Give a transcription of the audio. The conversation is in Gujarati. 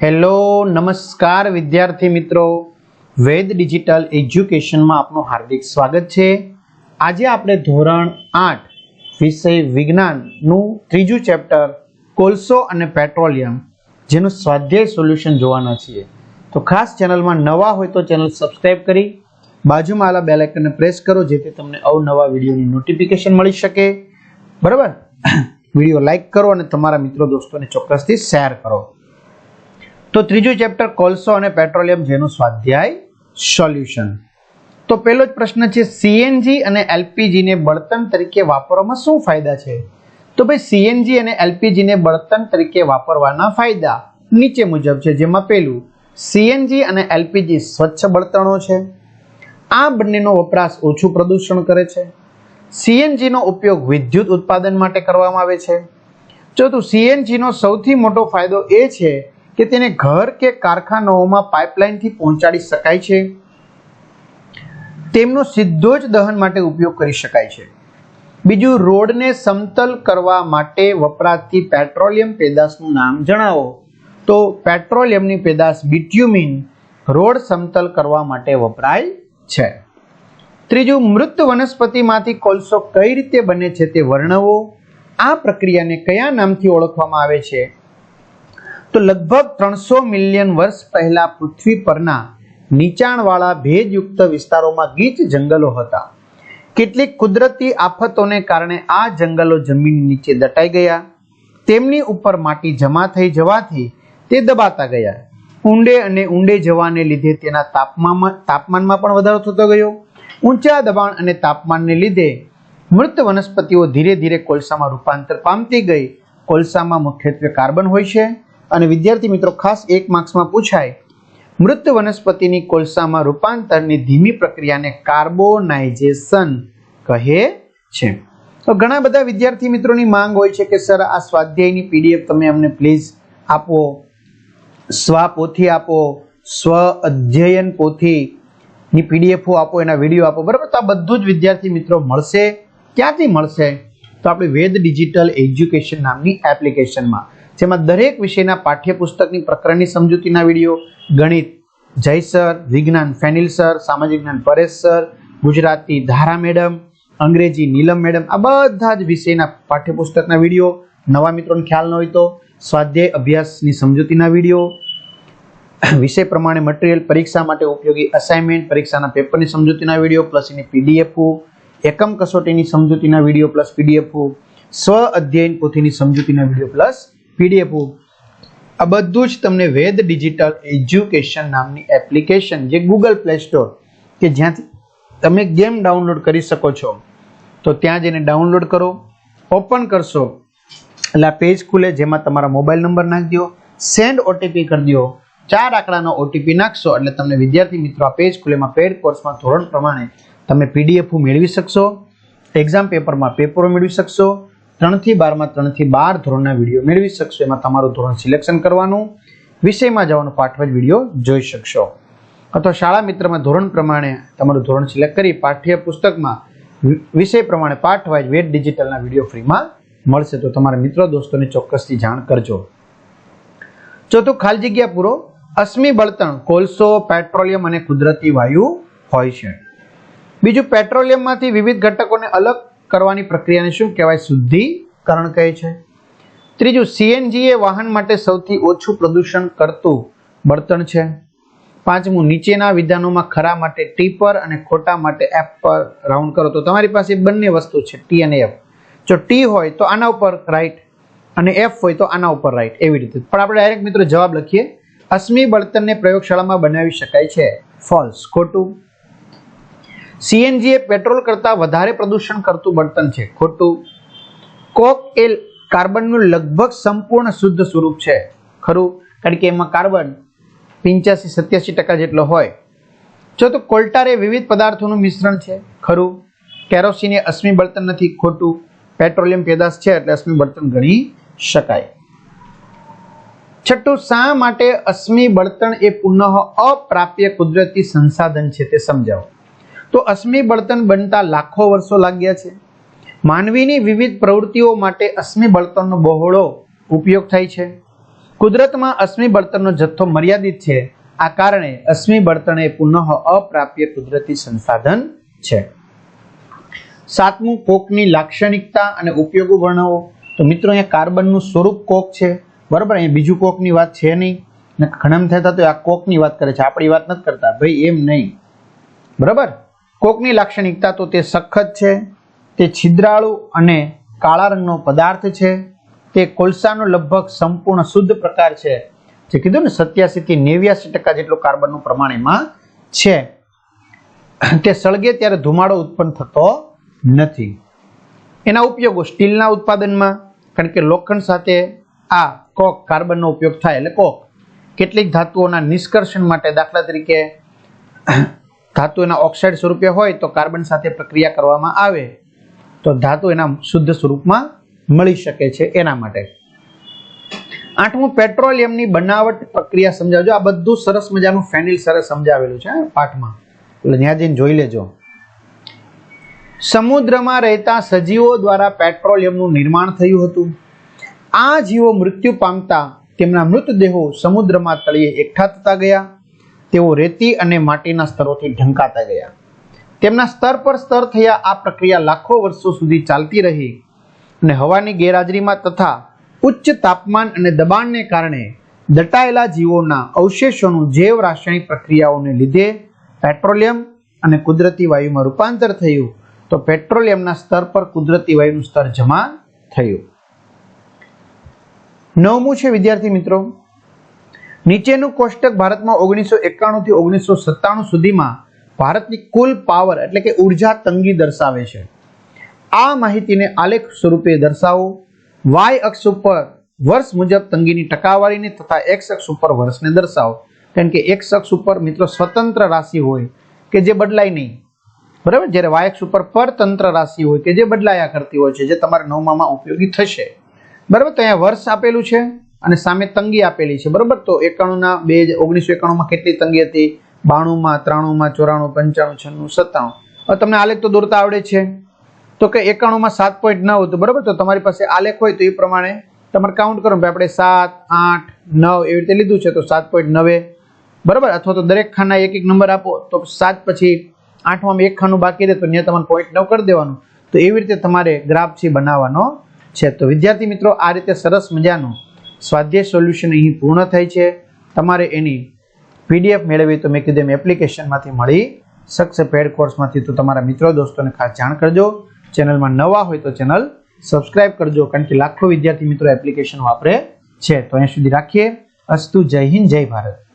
હેલો, નમસ્કાર વિદ્યાર્થી મિત્રો. વેદ ડિજિટલ એજ્યુકેશનમાં આપનું હાર્દિક સ્વાગત છે. આજે આપણે ધોરણ આઠ, વિષય વિજ્ઞાનનું ત્રીજું ચેપ્ટર, કોલસો અને પેટ્રોલિયમ, જેનું સ્વાધ્યાય સોલ્યુશન જોવાના છીએ. તો ખાસ ચેનલમાં નવા હોય તો ચેનલ સબસ્ક્રાઈબ કરી, બાજુમાં આલા બેલ આઇકનને પ્રેસ કરો, જેથી તમને અવનવા વિડીયોની નોટિફિકેશન મળી શકે. બરાબર? વીડિયો લાઇક કરો અને તમારા મિત્રો, દોસ્તોને ચોક્કસથી શેર કરો. તો ત્રીજું ચેપ્ટર કોલસો અને પેટ્રોલિયમ જેનું સ્વાધ્યાય સોલ્યુશન. તો પહેલો જ પ્રશ્ન છે, સીએનજી અને એલપીજીને બળતણ તરીકે વાપરવામાં શું ફાયદા છે? તો ભાઈ, સીએનજી અને એલપીજીને બળતણ તરીકે વાપરવાના ફાયદા નીચે મુજબ છે. જેમાં પહેલું, સીએનજી અને એલપીજી સ્વચ્છ બળતણો છે. આ બંનેનો વપરાશ ઓછું પ્રદૂષણ કરે છે. સીએનજીનો ઉપયોગ વિદ્યુત ઉત્પાદન માટે કરવામાં આવે છે. ચોથું, સીએનજીનો સૌથી મોટો ફાયદો એ છે કે તેને ઘર કે કારખાનાઓમાં પાઇપલાઇનથી પહોંચાડી શકાય છે? તેમનો સીધો જ દહન માટે ઉપયોગ કરી શકાય છે. બીજું, રોડને સમતલ કરવા માટે વપરાતી પેટ્રોલિયમ પેદાશનું નામ જણાવો. તો પેટ્રોલિયમની પેદાશ બિટ્યુમિન રોડ સમતલ કરવા માટે વપરાય છે. ત્રીજું, મૃત વનસ્પતિમાંથી કોલસો કઈ રીતે બને છે તે વર્ણવો? આ પ્રક્રિયાને કયા નામથી ઓળખવામાં આવે છે? તો લગભગ ત્રણસો મિલિયન વર્ષ પહેલા પૃથ્વી પરના નીચાણવાળા ભેજયુક્ત વિસ્તારોમાં ગીચ જંગલો હતા. કેટલીક કુદરતી આફતોને કારણે આ જંગલો જમીન નીચે દટાઈ ગયા. તેમની ઉપર માટી જમા થઈ જવાથી તે દબાતા ગયા. ઊંડે અને ઊંડે જવાને લીધે તેના તાપમાનમાં તાપમાનમાં પણ વધારો થતો ગયો. ઊંચા દબાણ અને તાપમાનને લીધે મૃત વનસ્પતિઓ ધીરે ધીરે કોલસામાં રૂપાંતર પામતી ગઈ. કોલસામાં મુખ્યત્વે કાર્બન હોય છે. અને વિદ્યાર્થી મિત્રો, ખાસ એક માર્ક્સમાં પૂછાય. મૃત વનસ્પતિની કોલસામાં રૂપાંતરની ધીમી પ્રક્રિયાને કાર્બોનાઇઝેશન કહે છે. તો ઘણા બધા વિદ્યાર્થી મિત્રોની માંગ હોય છે કે, સર, આ સ્વાધ્યાયની પીડીએફ તમે અમને પ્લીઝ આપો. સ્વા પોથી આપો સ્વ અધ્યયન પોથીની પીડીએફો આપો, એના વીડિયો આપો. બરાબર? તો આ બધું જ વિદ્યાર્થી મિત્રો મળશે. ક્યાંથી મળશે? તો આપણે વેદ ડિજિટલ એજ્યુકેશન નામની એપ્લિકેશનમાં. જેમાં દરેક વિષયના પાઠ્યપુસ્તકની પ્રકરણની સમજૂતીના વીડિયો, ગણિત જય સર વિજ્ઞાન ફેનિલ સર, સામાજિક જ્ઞાન પરેશ સર, ગુજરાતી ધારા મેડમ, અંગ્રેજી નીલમ મેડમ, આ બધા જ વિષયના પાઠ્યપુસ્તકના વીડિયો. નવા મિત્રોને ખ્યાલ ન હોય તો સ્વાધ્યાય અભ્યાસની સમજૂતીના વીડિયો. વિષય પ્રમાણે મટીરિયલ પરીક્ષા માટે ઉપયોગી અસાઇનમેન્ટ પરીક્ષાના પેપરની સમજૂતીના વીડિયો પ્લસ એની પીડીએફ એકમ કસોટીની સમજૂતીના વીડિયો પ્લસ પીડીએફ સ્વ અધ્યયન પોથીની સમજૂતીના વીડિયો પ્લસ પીડીએફ આ બધું જ તમને વેદ ડિજિટલ એજ્યુકેશન નામની એપ્લિકેશન જે ગૂગલ પ્લે સ્ટોર કે જ્યાંથી તમે ગેમ ડાઉનલોડ કરી શકો છો, તો ત્યાં જઈને ડાઉનલોડ કરો, ઓપન કરશો, એટલે આ પેજ ખુલે જેમાં તમારા મોબાઈલ નંબર નાખી દો, સેન્ડ ઓટીપી કરી દો, ચાર આંકડાનો ઓટીપી નાખશો, એટલે તમને વિદ્યાર્થી મિત્રો આ પેજ ખુલેમાં પેડ કોર્સમાં ધોરણ પ્રમાણે તમે પીડીએફ મેળવી શકશો, એક્ઝામ પેપરમાં પેપરો મેળવી શકશો ત્રણથી બારમાં ત્રણથી બાર ધોરણના વીડિયો મેળવી શકશો. એમાં તમારું ધોરણ સિલેક્શન કરવાનું. વિષયમાં જવાનું પાઠવાજ વીડિયો જોઈ શકશો. અથવા શાળા મિત્રમાં ધોરણ પ્રમાણે તમારું ધોરણ સિલેક્ટ કરી પાઠ્ય પુસ્તકમાં વિષય પ્રમાણે પાઠવાઇઝ વેટ ડિજિટલના વીડિયો ફ્રીમાં મળશે. તો તમારા મિત્રો, દોસ્તોને ચોક્કસથી જાણ કરજો. ચોથું, ખાલી જગ્યા પૂરો. અશ્મિ બળતણ, કોલસો, પેટ્રોલિયમ અને કુદરતી વાયુ હોય છે. બીજું, પેટ્રોલિયમમાંથી વિવિધ ઘટકોને અલગ કરવાની પ્રક્રિયાને શું કહેવાય? શુદ્ધિકરણ કહે છે. ત્રીજું સીએનજી એ વાહન માટે સૌથી ઓછું પ્રદૂષણ કરતું બળતણ છે. પાંચમું, નીચેના વિધાનોમાં ખરા માટે ટી પર અને ખોટા માટે એફ પર રાઉન્ડ કરો. તો તમારી પાસે બંને વસ્તુ છે, ટી અને એફ. જો ટી હોય તો આના ઉપર રાઈટ અને એફ હોય તો આના ઉપર રાઈટ. એવી રીતે. પણ આપણે ડાયરેક્ટ મિત્રો જવાબ લખીએ. અશ્મિ બળતણને પ્રયોગશાળામાં બનાવી શકાય છે. ફોલ્સ. ખોટું. સીએનજી એ પેટ્રોલ કરતાં વધારે પ્રદૂષણ કરતું બળતણ છે. ખોટું. કોક એ કાર્બનનું લગભગ સંપૂર્ણ શુદ્ધ સ્વરૂપ છે. ખરું. કારણ કે એમાં કાર્બન પિંચ્યાસી સત્યાસી ટકા જેટલો હોય. જો તો કોલ્ટાર એ વિવિધ પદાર્થોનું મિશ્રણ છે. ખરું. કેરોસીન એ અશ્મિ બળતણ નથી. ખોટું. પેટ્રોલિયમ પેદાશ છે એટલે અશ્મિ બળતણ ગણી શકાય. છઠ્ઠું, શા માટે અશ્મિ બળતણ એ પુનઃ અપ્રાપ્ય કુદરતી સંસાધન છે તે સમજાવો. તો અશ્મિ બળતણ બનતા લાખો વર્ષો લાગ્યા છે. માનવીની વિવિધ પ્રવૃત્તિઓ માટે અશ્મિ બળતણનો બહોળો ઉપયોગ થાય છે. કુદરતમાં અશ્મિ બળતણનો જથ્થો મર્યાદિત છે. આ કારણે અશ્મિ બળતણ એ પુનઃ અપ્રાપ્ય કુદરતી સંસાધન છે. સાતમું, કોકની લાક્ષણિકતા અને ઉપયોગો વર્ણવો. તો મિત્રો, અહીંયા કાર્બનનું સ્વરૂપ કોક છે. બરાબર, અહીંયા બીજું કોકની વાત છે નહીં. ને ખણમ થતા તો આ કોકની વાત કરે છે. આપણી વાત નથી કરતા. ભાઈ, એમ નહીં. બરાબર? કોકની લાક્ષણિકતા તો તે સખત છે, તે છિદ્રાળુ અને કાળા રંગનો પદાર્થ છે, તે કોલસાનો લગભગ સંપૂર્ણ શુદ્ધ પ્રકાર છે. જે કીધું ને સત્યાસી થી નેવ્યાસી ટકા જેટલું કાર્બનનું પ્રમાણ એમાં છે. તે સળગે ત્યારે ધુમાડો ઉત્પન્ન થતો નથી. એના ઉપયોગો સ્ટીલના ઉત્પાદનમાં, કારણ કે લોખંડ સાથે આ કોક કાર્બનનો ઉપયોગ થાય એટલે કોક. કેટલીક ધાતુઓના નિષ્કર્ષણ માટે દાખલા તરીકે ધાતુ એના ઓક્સાઇડ સ્વરૂપે હોય તો કાર્બન સાથે પ્રક્રિયા કરવામાં આવે. તો ધાતુ એના શુદ્ધ સ્વરૂપમાં મળી શકે છે એના માટે. આઠમું, પેટ્રોલિયમની બનાવટ પ્રક્રિયા સમજાવજો. આ બધું સરસ મજાનું ફેનિલ સરસ સમજાવેલું છે પાઠમાં. એટલે ત્યાં જઈને જોઈ લેજો. સમુદ્રમાં રહેતા સજીવો દ્વારા પેટ્રોલિયમનું નિર્માણ થયું હતું. આ જીવો મૃત્યુ પામતા તેમના મૃતદેહો સમુદ્રમાં તળિયે એકઠા થતા ગયા. તેઓ રેતી અને માટીના સ્તરોથી ઢંકાતા ગયા. તેમના સ્તર પર સ્તર થયા આ પ્રક્રિયા લાખો વર્ષો સુધી ચાલતી રહી અને હવાની ગેરહાજરીમાં તથા ઉચ્ચ તાપમાન અને દબાણને કારણે દટાયેલા જીવોના અવશેષોનું જૈવ રાસાયણિક પ્રક્રિયાઓને લીધે પેટ્રોલિયમ અને કુદરતી વાયુમાં રૂપાંતર થયું, તો પેટ્રોલિયમના સ્તર પર કુદરતી વાયુનું સ્તર જમા થયું. નવમું છે, વિદ્યાર્થી મિત્રો. નીચેનું કોષ્ટક ભારતમાં ઓગણીસો એકાણું થી ઓગણીસો સત્તાણું સુધીમાં ભારતની કુલ પાવર એટલે કે ઊર્જા તંગી દર્શાવે છે. આ માહિતીને આલેખ સ્વરૂપે દર્શાવો. વાય અક્ષ ઉપર વર્ષ મુજબ તંગીની ટકાવારીને તથા એક્સ અક્ષ ઉપર વર્ષને દર્શાવો. કારણ કે એક્સ અક્ષ ઉપર મિત્રો સ્વતંત્ર રાશિ હોય કે જે બદલાય નહીં. બરાબર? જ્યારે વાય અક્ષ ઉપર પરતંત્ર રાશિ હોય કે જે બદલાયા કરતી હોય છે, જે તમારે નવમામાં ઉપયોગી થશે. બરાબર? તો અહીંયા વર્ષ આપેલું છે. અને સામે તંગી આપેલી છે, બરાબર? તો એકાણુંના બે ઓગણીસો એકાણુંમાં કેટલી તંગી હતી? બાણુંમાં, ત્રાણુંમાં, ચોરાણું, પંચાણું, છન્નું, સત્તાણું. હવે તમને આલેખ તો દોરતા આવડે છે. તો કે એકાણુંમાં સાત પોઈન્ટ નવ હતું, બરાબર? તો તમારી પાસે આલેખ હોય તો એ પ્રમાણે તમારે કાઉન્ટ કરો આપણે સાત, આઠ, નવ એવી રીતે લીધું છે, તો સાત પોઈન્ટ નવે. બરાબર? અથવા તો દરેક ખાના એક એક નંબર આપો. તો સાત પછી આઠમાં એક ખાનું બાકી રહે, તો ત્યાં તમારે પોઈન્ટ નવ કરી દેવાનું. તો એવી રીતે તમારે ગ્રાફ છે બનાવવાનો છે. તો વિદ્યાર્થી મિત્રો, આ રીતે સરસ મજાનું સ્વાધ્યાય સોલ્યુશન અહીં પૂર્ણ થાય છે. તમારે એની પીડીએફ મેળવી તો મેં કીધું એમ એપ્લિકેશનમાંથી મળી શકશે પેડ કોર્સમાંથી. તો તમારા મિત્રો, દોસ્તોને ખાસ જાણ કરજો. ચેનલમાં નવા હોય તો ચેનલ સબસ્ક્રાઇબ કરજો, કારણ કે લાખો વિદ્યાર્થી મિત્રો એપ્લિકેશન વાપરે છે. તો અહીંયા સુધી રાખીએ. અસ્તુ, જય હિન્દ, જય ભારત.